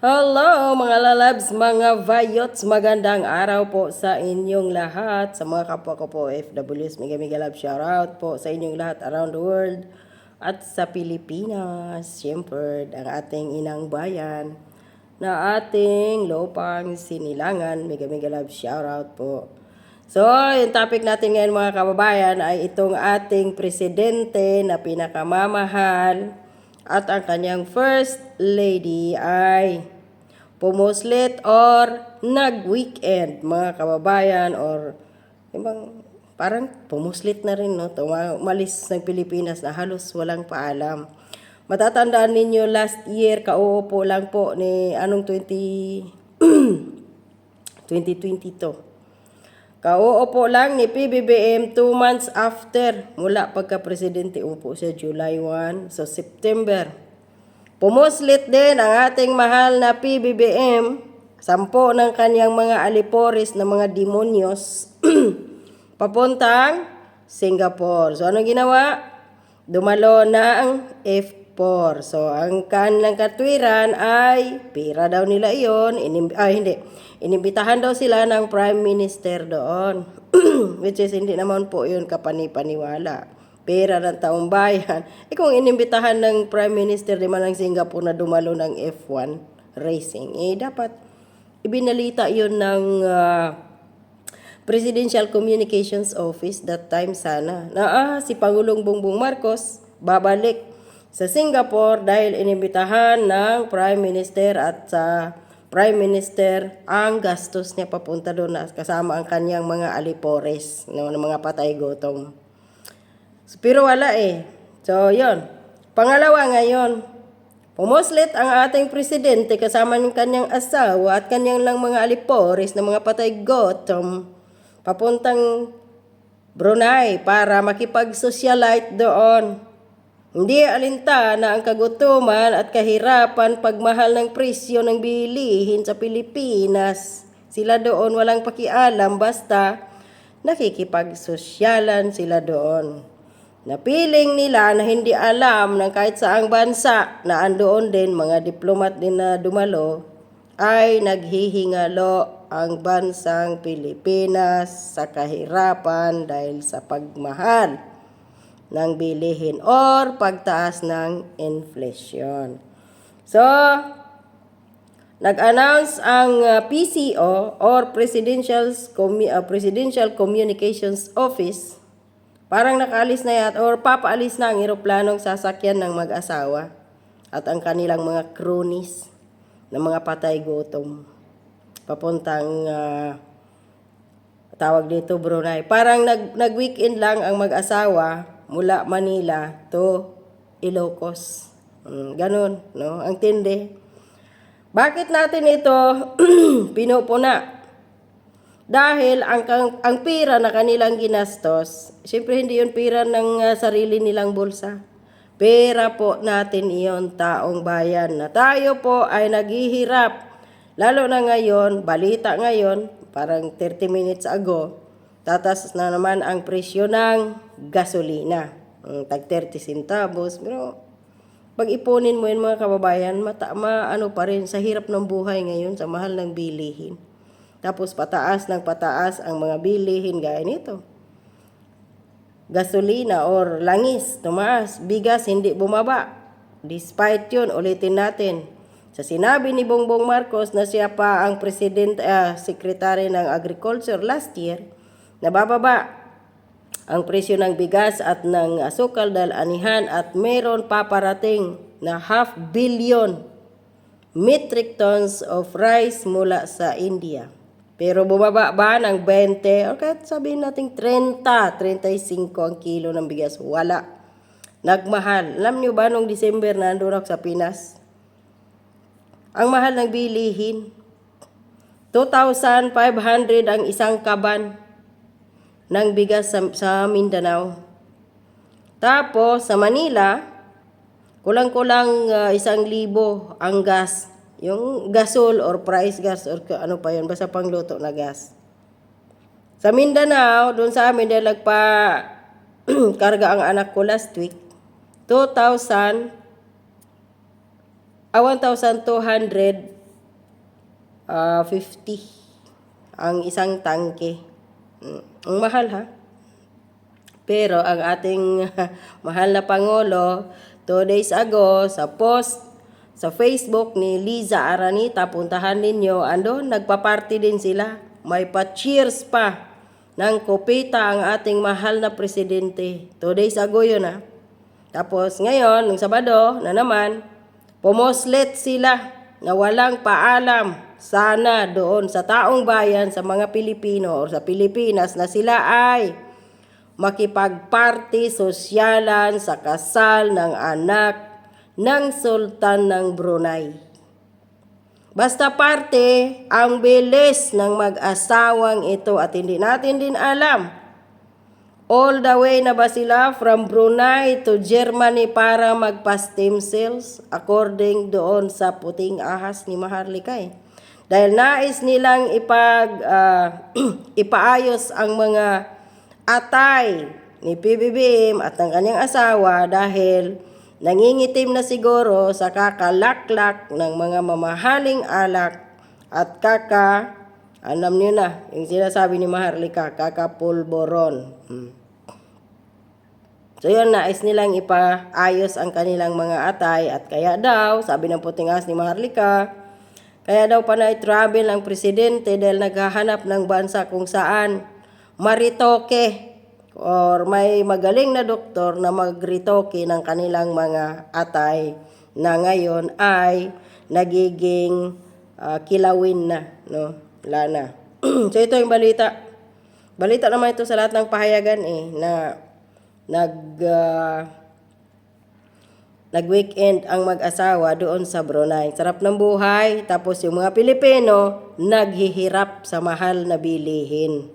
Hello mga lalabs, mga vayots, magandang araw po sa inyong lahat. Sa mga kapwa ko po FWs, mega mega love shoutout po sa inyong lahat around the world. At sa Pilipinas, siyempre, ang ating inang bayan na ating lupang sinilangan. Mega mega love shoutout po. So, yung topic natin ngayon mga kababayan ay itong ating presidente na pinakamamahal at ang kanyang first lady ay pumuslit or nag-weekend mga kababayan or ibang parang pumuslit na rin no? Tuma- umalis ng Pilipinas na halos walang paalam. Matatandaan ninyo last year kauupo lang po ni anong 20 2022 Kauupo lang ni PBBM 2 months after mula pagka-presidente upo siya July 1 so September. Pumuslit din ang ating mahal na PBBM sampo ng kanyang mga aliporis na mga demonyos papuntang Singapore. So ano ginawa? Dumalo ng F4. So ang kanilang katwiran ay pira daw nila iyon. Inim- ay hindi. Inimbitahan daw sila ng Prime Minister doon. Which is hindi naman po yun kapani-paniwala. Pera ng taong bayan. Eh kung inimbitahan ng Prime Minister di man ng Singapore na dumalo ng F1 racing, eh dapat ibinalita yun ng ah, Presidential Communications Office that time sana na ah, si Pangulong Bongbong Marcos babalik sa Singapore dahil inimbitahan ng Prime Minister at sa Prime Minister ang gastos niya papunta doon at kasama ang kanyang mga alipores no, ng mga patay gutom. Pero wala eh. So, yon. Pangalawa ngayon, pumuslit ang ating presidente kasama ng kanyang asawa at kanyang lang mga alipores na mga patay gutom papuntang Brunei para makipag-socialite doon. Hindi alinta na ang kagutuman at kahirapan pagmahal ng presyo ng bilihin sa Pilipinas. Sila doon walang pakialam basta nakikipagsosyalan sila doon. Napiling nila na hindi alam ng kahit saang bansa na andoon din mga diplomat din na dumalo ay naghihingalo ang bansang Pilipinas sa kahirapan dahil sa pagmahal ng bilihin or pagtaas ng inflation. So, nag-announce ang uh, PCO or Presidential, uh, Presidential Communications Office parang nakaalis na yan or papaalis na ang eroplanong sasakyan ng mag-asawa at ang kanilang mga cronies na mga patay gutom papuntang uh, tawag dito Brunei. Parang nag, nag-weekend lang ang mag-asawa mula Manila to Ilocos. Mm, ganun, no? Ang tindi. Bakit natin ito pinupuna? Dahil ang, ang, ang pira na kanilang ginastos, siyempre hindi yun pira ng uh, sarili nilang bulsa. Pera po natin iyon taong bayan na tayo po ay naghihirap. Lalo na ngayon, balita ngayon, parang 30 minutes ago, tatas na naman ang presyo ng gasolina. Um, tag 30 centavos. Pero pag ipunin mo yun mga kababayan, mata, ma, ano pa rin, sa hirap ng buhay ngayon, sa mahal ng bilihin. Tapos pataas ng pataas ang mga bilihin gaya nito. Gasolina or langis, tumaas. Bigas, hindi bumaba. Despite yun, ulitin natin. Sa sinabi ni Bongbong Marcos na siya pa ang president, uh, secretary ng agriculture last year, nabababa ang presyo ng bigas at ng asukal dahil anihan at meron paparating na half billion metric tons of rice mula sa India. Pero bumaba ba ng 20 o kahit sabihin natin 30, 35 ang kilo ng bigas? Wala. Nagmahal. Alam niyo ba nung December na nandun ako sa Pinas? Ang mahal ng bilihin. 2,500 ang isang kaban ng bigas sa, sa Mindanao. Tapos sa Manila, kulang-kulang uh, isang libo ang gas. Yung gasol or price gas or ano pa yun, basta pangluto na gas. Sa Mindanao, doon sa amin dahil nagpa karga ang anak ko last week, 2,000 ah, 1,200 ah, 50 ang isang tangke. Ang mahal ha. Pero ang ating mahal na Pangulo, two days ago, sa post sa Facebook ni Liza Aranita, puntahan ninyo, ando, nagpa-party din sila. May pa-cheers pa ng kopita ang ating mahal na presidente. Two days ago yun ha. Tapos ngayon, nung Sabado na naman, pumoslet sila na walang paalam sana doon sa taong bayan, sa mga Pilipino o sa Pilipinas na sila ay makipagparty sosyalan sa kasal ng anak ng Sultan ng Brunei. Basta parte, ang bilis ng mag-asawang ito at hindi natin din alam. All the way na ba sila from Brunei to Germany para magpa-stem cells according doon sa puting ahas ni Maharlika eh. Dahil nais nilang ipag, ah, ipaayos ang mga atay ni PBBM at ng kanyang asawa dahil nangingitim na siguro sa kakalaklak ng mga mamahaling alak at kaka, alam niyo na, yung sinasabi ni Maharlika, kakapulboron. Hmm. So yun, nais nilang ipaayos ang kanilang mga atay at kaya daw, sabi ng puting ahas ni Maharlika, kaya daw panay travel ang presidente dahil naghahanap ng bansa kung saan maritoke or may magaling na doktor na magritoke ng kanilang mga atay na ngayon ay nagiging ah, kilawin na, no? Wala na. so ito yung balita. Balita naman ito sa lahat ng pahayagan eh na nag ah, nag-weekend ang mag-asawa doon sa Brunei. Sarap ng buhay. Tapos yung mga Pilipino, naghihirap sa mahal na bilihin.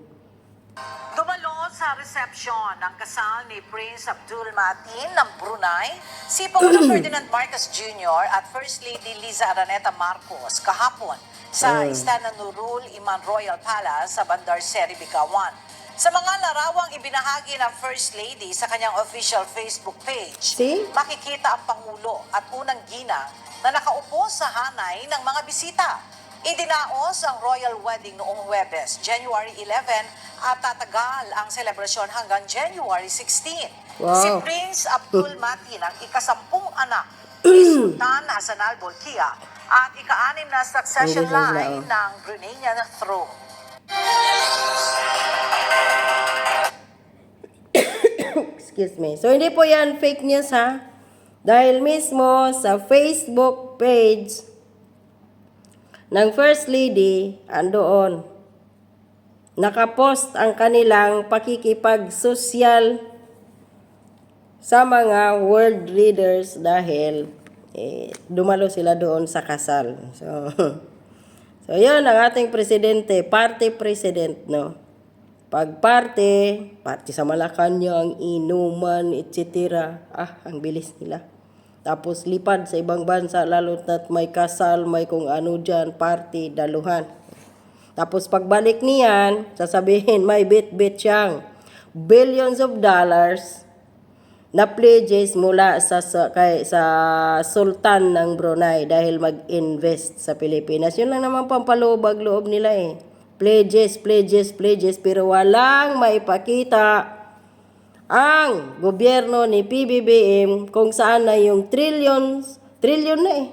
Dumalo sa resepsyon ng kasal ni Prince Abdul Matin ng Brunei, si Pangulong Ferdinand Marcos Jr. at First Lady Liza Araneta Marcos kahapon sa Istana Nurul Iman Royal Palace sa Bandar Seri, Bigawan. Sa mga larawang ibinahagi ng First Lady sa kanyang official Facebook page, See? makikita ang Pangulo at unang ginang na nakaupo sa hanay ng mga bisita. Idinaos ang royal wedding noong Huwebes, January 11 at tatagal ang selebrasyon hanggang January 16. Wow. Si Prince Abdul Matin ang ikasampung anak ni Sultan Hassan al Bolkiah at ika-anim na succession line oh. ng Bruneian throne. Excuse me. So, hindi po yan fake news ha. Dahil mismo sa Facebook page ng First Lady, andoon, nakapost ang kanilang pakikipag-social sa mga world leaders dahil eh, dumalo sila doon sa kasal. So, so yun ang ating presidente, party president, no? Pag parte, sa Malacanang, inuman, etc. Ah, ang bilis nila. Tapos lipad sa ibang bansa, lalo na't may kasal, may kung ano dyan, party, daluhan. Tapos pagbalik niyan, sasabihin may bit-bit siyang billions of dollars na pledges mula sa, sa, kay, sa Sultan ng Brunei dahil mag-invest sa Pilipinas. Yun lang naman pampalubag loob nila eh. Pledges, pledges, pledges, pero walang maipakita ang gobyerno ni PBBM kung saan na yung trillions, trillion na eh.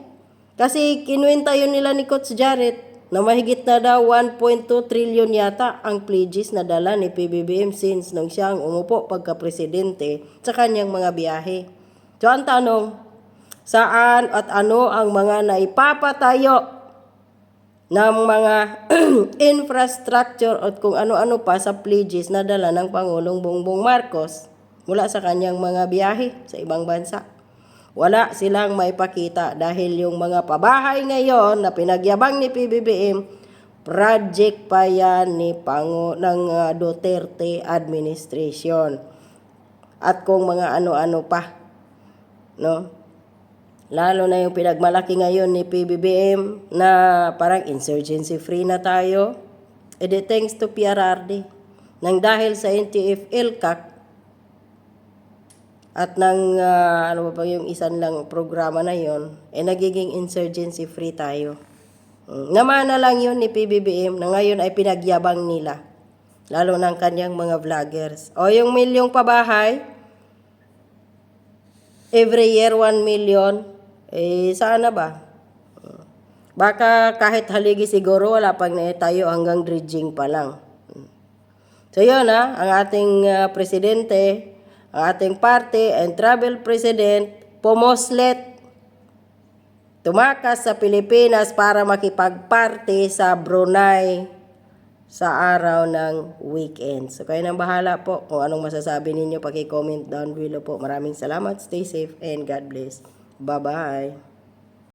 Kasi kinuwenta yun nila ni Coach Jarrett na mahigit na daw 1.2 trillion yata ang pledges na dala ni PBBM since nung siya ang umupo pagka-presidente sa kanyang mga biyahe. So ang tanong, saan at ano ang mga naipapatayo ng mga infrastructure at kung ano-ano pa sa pledges na dala ng Pangulong Bongbong Marcos mula sa kanyang mga biyahe sa ibang bansa. Wala silang maipakita dahil yung mga pabahay ngayon na pinagyabang ni PBBM, project pa yan ni Pango, ng ah, Duterte administration. At kung mga ano-ano pa. No? Lalo na yung pinagmalaki ngayon ni PBBM na parang insurgency free na tayo. E di thanks to PRRD. Nang dahil sa NTF LCAC at ng ah, ano ba yung isang lang programa na yon, eh nagiging insurgency free tayo. Mm, Namana lang yun ni PBBM na ngayon ay pinagyabang nila. Lalo ng kanyang mga vloggers. O yung milyong pabahay, every year 1 million, eh sana ba? Baka kahit haligi siguro wala pang tayo hanggang dredging pa lang. So yun ha, ang ating ah, presidente, ang ating party and travel president, pumoslet tumakas sa Pilipinas para makipagparty sa Brunei sa araw ng weekend. So kayo nang bahala po kung anong masasabi ninyo, paki-comment down below po. Maraming salamat, stay safe and God bless. Bye-bye.